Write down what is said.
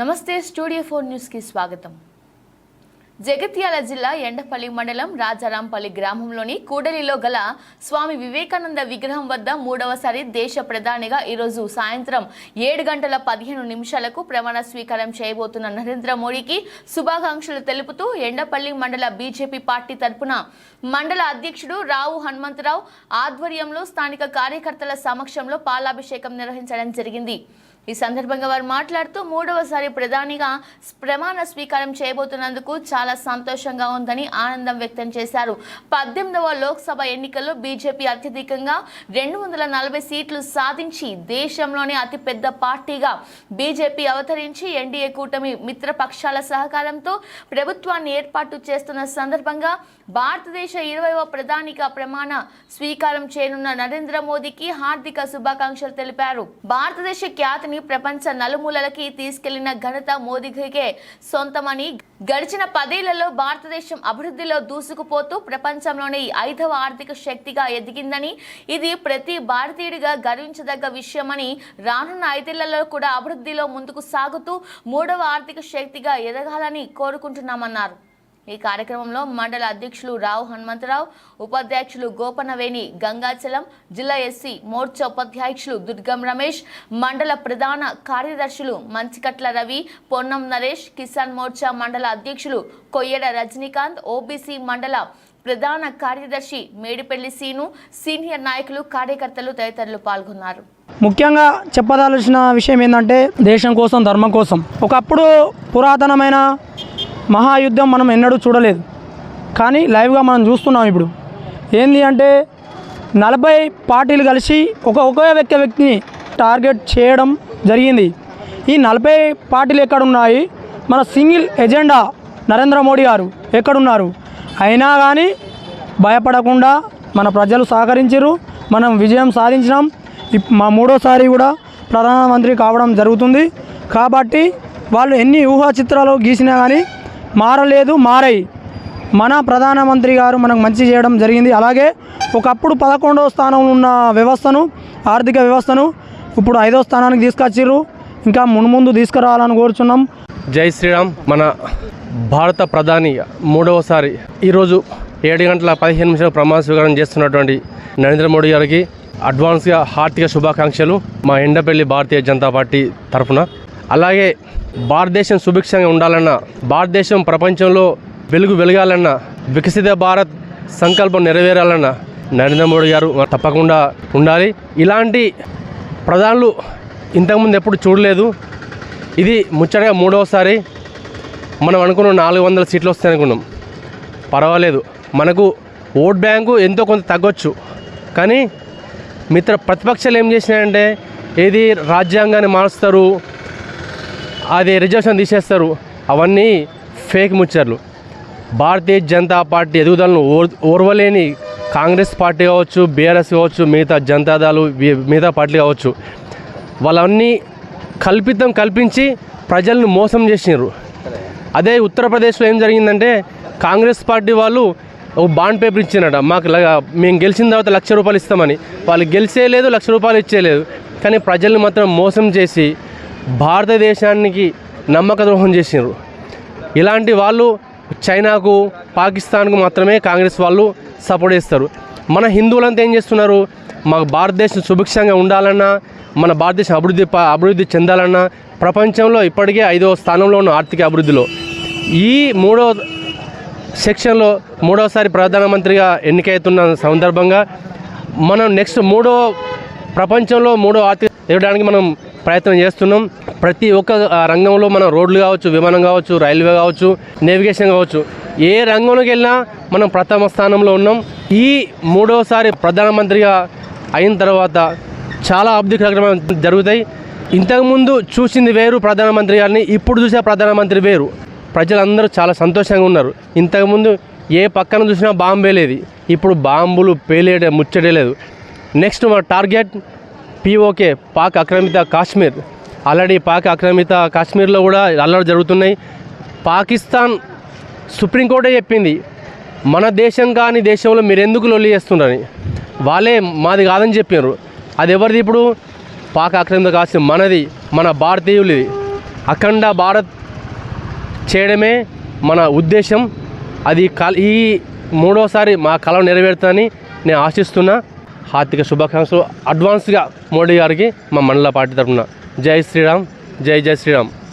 నమస్తే studio four న్యూస్కి స్వాగతం. జగిత్యాల జిల్లా ఎండపల్లి మండలం రాజారాంపల్లి గ్రామంలోని కూడలిలో గల స్వామి వివేకానంద విగ్రహం వద్ద మూడవసారి దేశ ప్రధానిగా ఈరోజు సాయంత్రం ఏడు గంటల పదిహేను నిమిషాలకు ప్రమాణ స్వీకారం చేయబోతున్న నరేంద్ర మోడీకి శుభాకాంక్షలు తెలుపుతూ ఎండపల్లి మండల బీజేపీ పార్టీ తరపున మండల అధ్యక్షుడు రావు హనుమంతరావు ఆధ్వర్యంలో స్థానిక కార్యకర్తల సమక్షంలో పాలాభిషేకం నిర్వహించడం జరిగింది. ఈ సందర్భంగా వారు మాట్లాడుతూ మూడవసారి ప్రధానిగా ప్రమాణ స్వీకారం చేయబోతున్నందుకు చాలా సంతోషంగా ఉందని ఆనందం వ్యక్తం చేశారు. పద్దెనిమిదవ లోక్సభ ఎన్నికల్లో బీజేపీ అత్యధికంగా రెండు వందల నలభై సీట్లు సాధించి దేశంలోనే అతిపెద్ద పార్టీగా బీజేపీ అవతరించి ఎన్డీఏ కూటమి మిత్రపక్షాల సహకారంతో ప్రభుత్వాన్ని ఏర్పాటు చేస్తున్న సందర్భంగా భారతదేశ ఇరవైవ ప్రధానిగా ప్రమాణ స్వీకారం చేయనున్న నరేంద్ర మోదీకి హార్దిక శుభాకాంక్షలు తెలిపారు. భారతదేశ ఖ్యాతిని ప్రపంచ నలుమూలలకి తీసుకెళ్ళిన ఘనత మోదీకే సొంతమని. గడిచిన పదేళ్ళలో భారతదేశం అభివృద్ధిలో దూసుకుపోతూ ప్రపంచంలోనే ఐదవ ఆర్థిక శక్తిగా ఎదిగిందని ఇది ప్రతి భారతీయుడిగా గర్వించదగ్గ విషయమని రానున్న ఐదేళ్ళలో కూడా అభివృద్ధిలో ముందుకు సాగుతూ మూడవ ఆర్థిక శక్తిగా ఎదగాలని కోరుకుంటున్నామన్నారు. ఈ కార్యక్రమంలో మండల అధ్యక్షులు రావు హనుమంతరావు ఉపాధ్యక్షులు గోపనవేణి గంగాచలం జిల్లా ఎస్సీ మోర్చా ఉపాధ్యక్షులు దుర్గం రమేష్ మండల ప్రధాన కార్యదర్శులు మంచికట్ల రవి పొన్నం నరేష్ కిసాన్ మోర్చా మండల అధ్యక్షులు కొయ్యడ రజనీకాంత్ ఓబీసీ మండల ప్రధాన కార్యదర్శి మేడిపల్లి సీను సీనియర్ నాయకులు కార్యకర్తలు తదితరులు పాల్గొన్నారు. ముఖ్యంగా చెప్పదాల్సిన విషయం ఏంటంటే దేశం కోసం ధర్మం కోసం. ఒకప్పుడు పురాతనమైన మహాయుద్ధం మనం ఎన్నడూ చూడలేదు. కానీ లైవ్గా మనం చూస్తున్నాం ఇప్పుడు. ఏంది అంటే నలభై పార్టీలు కలిసి ఒక ఒకే వ్యక్తి వ్యక్తిని టార్గెట్ చేయడం జరిగింది. ఈ నలభై పార్టీలు ఎక్కడున్నాయి? మన సింగిల్ ఎజెండా నరేంద్ర మోడీ గారు ఎక్కడున్నారు? అయినా కానీ భయపడకుండా మన ప్రజలు సహకరించారు మనం విజయం సాధించినాం. మా మూడోసారి కూడా ప్రధానమంత్రి కావడం జరుగుతుంది. కాబట్టి వాళ్ళు ఎన్ని ఊహా చిత్రాలు గీసినా కానీ మారలేదు మారాయి మన ప్రధానమంత్రి గారు మనకు మంచి చేయడం జరిగింది. అలాగే ఒకప్పుడు పదకొండవ స్థానంలో ఉన్న వ్యవస్థను ఆర్థిక వ్యవస్థను ఇప్పుడు ఐదో స్థానానికి తీసుకొచ్చిర్రు. ఇంకా మున్ముందు తీసుకురావాలని కోరుచున్నాం. జై శ్రీరామ్. మన భారత ప్రధాని మూడవసారి ఈరోజు ఏడు గంటల పదిహేను నిమిషాలు ప్రమాణ స్వీకారం చేస్తున్నటువంటి నరేంద్ర మోడీ గారికి అడ్వాన్స్గా హార్దిక శుభాకాంక్షలు మా ఎండపల్లి భారతీయ జనతా పార్టీ తరఫున. అలాగే భారతదేశం సుభిక్షంగా ఉండాలన్న భారతదేశం ప్రపంచంలో వెలుగు వెలగాలన్న వికసిత భారత్ సంకల్పం నెరవేరాలన్న నరేంద్ర మోడీ గారు తప్పకుండా ఉండాలి. ఇలాంటి ప్రధానులు ఇంతకుముందు ఎప్పుడు చూడలేదు. ఇది ముచ్చటగా మూడవసారి మనం అనుకున్న నాలుగు వందల సీట్లు వస్తాయి అనుకున్నాం. పర్వాలేదు. మనకు ఓట్ బ్యాంకు ఎంతో కొంత తగ్గొచ్చు. కానీ మిత్ర ప్రతిపక్షాలు ఏం చేసినాయంటే ఏది రాజ్యాంగాన్ని మారుస్తారు అది రిజర్వేషన్ తీసేస్తారు. అవన్నీ ఫేక్ ముచ్చర్లు భారతీయ జనతా పార్టీ ఎదుగుదలను ఓర్ ఓర్వలేని కాంగ్రెస్ పార్టీ కావచ్చు బీఆర్ఎస్ కావచ్చు మిగతా జనతాదళు మిగతా పార్టీలు కావచ్చు. వాళ్ళన్నీ కల్పితం కల్పించి ప్రజలను మోసం చేసినారు అదే ఉత్తరప్రదేశ్లో ఏం జరిగిందంటే కాంగ్రెస్ పార్టీ వాళ్ళు ఒక బాండ్ పేపర్ ఇచ్చినట మాకు మేము గెలిచిన తర్వాత లక్ష రూపాయలు ఇస్తామని. వాళ్ళు గెలిచేయలేదు లక్ష రూపాయలు ఇచ్చేయలేదు కానీ ప్రజల్ని మాత్రం మోసం చేసి భారతదేశానికి నమ్మక ద్రోహం చేసినారు ఇలాంటి వాళ్ళు చైనాకు పాకిస్తాన్కు మాత్రమే కాంగ్రెస్ వాళ్ళు సపోర్ట్ చేస్తారు. మన హిందువులంతా ఏం చేస్తున్నారు? మాకు భారతదేశం సుభిక్షంగా ఉండాలన్నా మన భారతదేశం అభివృద్ధి అభివృద్ధి చెందాలన్నా ప్రపంచంలో ఇప్పటికే ఐదవ స్థానంలో ఉన్న ఆర్థిక అభివృద్ధిలో. ఈ మూడో సెక్షన్లో మూడవసారి ప్రధానమంత్రిగా ఎన్నికైతున్న సందర్భంగా మనం నెక్స్ట్ మూడో ప్రపంచంలో మూడో ఆర్థిక ఇవ్వడానికి మనం ప్రయత్నం చేస్తున్నాం. ప్రతి ఒక్క రంగంలో మనం రోడ్లు కావచ్చు విమానం కావచ్చు రైల్వే కావచ్చు నేవిగేషన్ కావచ్చు ఏ రంగంలోకి వెళ్ళినా మనం ప్రథమ స్థానంలో ఉన్నాం. ఈ మూడవసారి ప్రధానమంత్రిగా అయిన తర్వాత చాలా అభివృద్ధి కార్యక్రమాలు జరుగుతాయి. ఇంతకుముందు చూసింది వేరు ప్రధానమంత్రి గారిని ఇప్పుడు చూసే ప్రధానమంత్రి వేరు. ప్రజలందరూ చాలా సంతోషంగా ఉన్నారు. ఇంతకుముందు ఏ పక్కన చూసినా బాంబే లేదు. ఇప్పుడు బాంబులు పేలేడే ముచ్చడే లేదు నెక్స్ట్ మా టార్గెట్ పిఓకే పాక్ ఆక్రమిత కాశ్మీర్. ఆల్రెడీ పాక్ ఆక్రమిత కాశ్మీర్లో కూడా అల్లడి జరుగుతున్నాయి. పాకిస్తాన్ సుప్రీంకోర్టే చెప్పింది మన దేశం కాని దేశంలో మీరు ఎందుకు లొల్లి చేస్తున్నారని వాళ్ళే మాది కాదని చెప్పారు అది ఎవరిది ఇప్పుడు? పాక్ ఆక్రమిత కాశ్మీర్ మనది మన భారతీయులది. అఖండ భారత్ చేయడమే మన ఉద్దేశం. అది కల ఈ మూడోసారి మా కళ నెరవేరుతుందని నేను ఆశిస్తున్నా. హార్దిక శుభాకాంక్షలు. అడ్వాన్స్గా మోడీ గారికి మా మండల పార్టీ తరఫున. జై శ్రీరామ్ జై జై శ్రీరామ్.